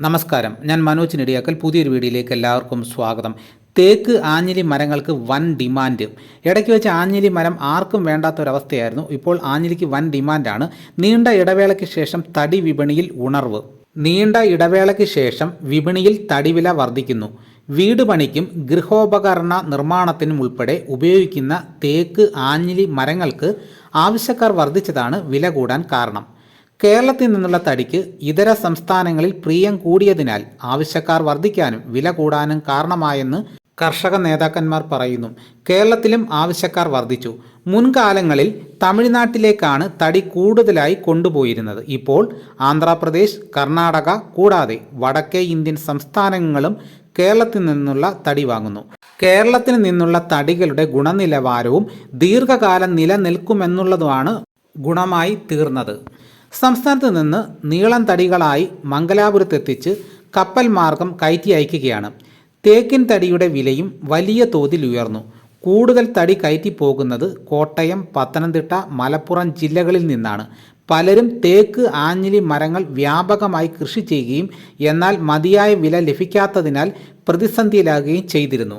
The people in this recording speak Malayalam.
നമസ്കാരം. ഞാൻ മനോജ് നെടിയാക്കൽ. പുതിയൊരു വീഡിയോയിലേക്ക് എല്ലാവർക്കും സ്വാഗതം. തേക്ക് ആഞ്ഞിലി മരങ്ങൾക്ക് വൻ ഡിമാൻഡ്. ഇടയ്ക്ക് വെച്ച് ആഞ്ഞിലി മരം ആർക്കും വേണ്ടാത്ത വേണ്ടാത്തൊരവസ്ഥയായിരുന്നു. ഇപ്പോൾ ആഞ്ഞിലിക്ക് വൻ ഡിമാൻഡാണ്. നീണ്ട ഇടവേളയ്ക്ക് ശേഷം തടി വിപണിയിൽ ഉണർവ്. നീണ്ട ഇടവേളയ്ക്ക് ശേഷം വിപണിയിൽ തടിവില വർദ്ധിക്കുന്നു. വീട് പണിക്കും ഗൃഹോപകരണ നിർമ്മാണത്തിനും ഉൾപ്പെടെ ഉപയോഗിക്കുന്ന തേക്ക് ആഞ്ഞിലി മരങ്ങൾക്ക് ആവശ്യക്കാർ വർദ്ധിച്ചതാണ് വില കൂടാൻ കാരണം. കേരളത്തിൽ നിന്നുള്ള തടിക്ക് ഇതര സംസ്ഥാനങ്ങളിൽ പ്രിയം കൂടിയതിനാൽ ആവശ്യക്കാർ വർദ്ധിക്കാനും വില കൂടാനും കാരണമായെന്ന് കർഷക നേതാക്കന്മാർ പറയുന്നു. കേരളത്തിലും ആവശ്യക്കാർ വർദ്ധിച്ചു. മുൻകാലങ്ങളിൽ തമിഴ്നാട്ടിലേക്കാണ് തടി കൂടുതലായി കൊണ്ടുപോയിരുന്നത്. ഇപ്പോൾ ആന്ധ്രാപ്രദേശ് കർണാടക കൂടാതെ വടക്കേ ഇന്ത്യൻ സംസ്ഥാനങ്ങളും കേരളത്തിൽ നിന്നുള്ള തടി വാങ്ങുന്നു. കേരളത്തിൽ നിന്നുള്ള തടികളുടെ ഗുണനിലവാരവും ദീർഘകാലം നിലനിൽക്കുമെന്നുള്ളതുമാണ് ഗുണമായി തീർന്നത്. സംസ്ഥാനത്ത് നിന്ന് നീളം തടികളായി മംഗലാപുരത്തെത്തിച്ച് കപ്പൽ മാർഗം കയറ്റി അയക്കുകയാണ്. തേക്കിൻ തടിയുടെ വിലയും വലിയ തോതിൽ ഉയർന്നു. കൂടുതൽ തടി കയറ്റി പോകുന്നത് കോട്ടയം പത്തനംതിട്ട മലപ്പുറം ജില്ലകളിൽ നിന്നാണ്. പലരും തേക്ക് ആഞ്ഞിലി മരങ്ങൾ വ്യാപകമായി കൃഷി ചെയ്യുകയും എന്നാൽ മതിയായ വില ലഭിക്കാത്തതിനാൽ പ്രതിസന്ധിയിലാകുകയും ചെയ്തിരുന്നു.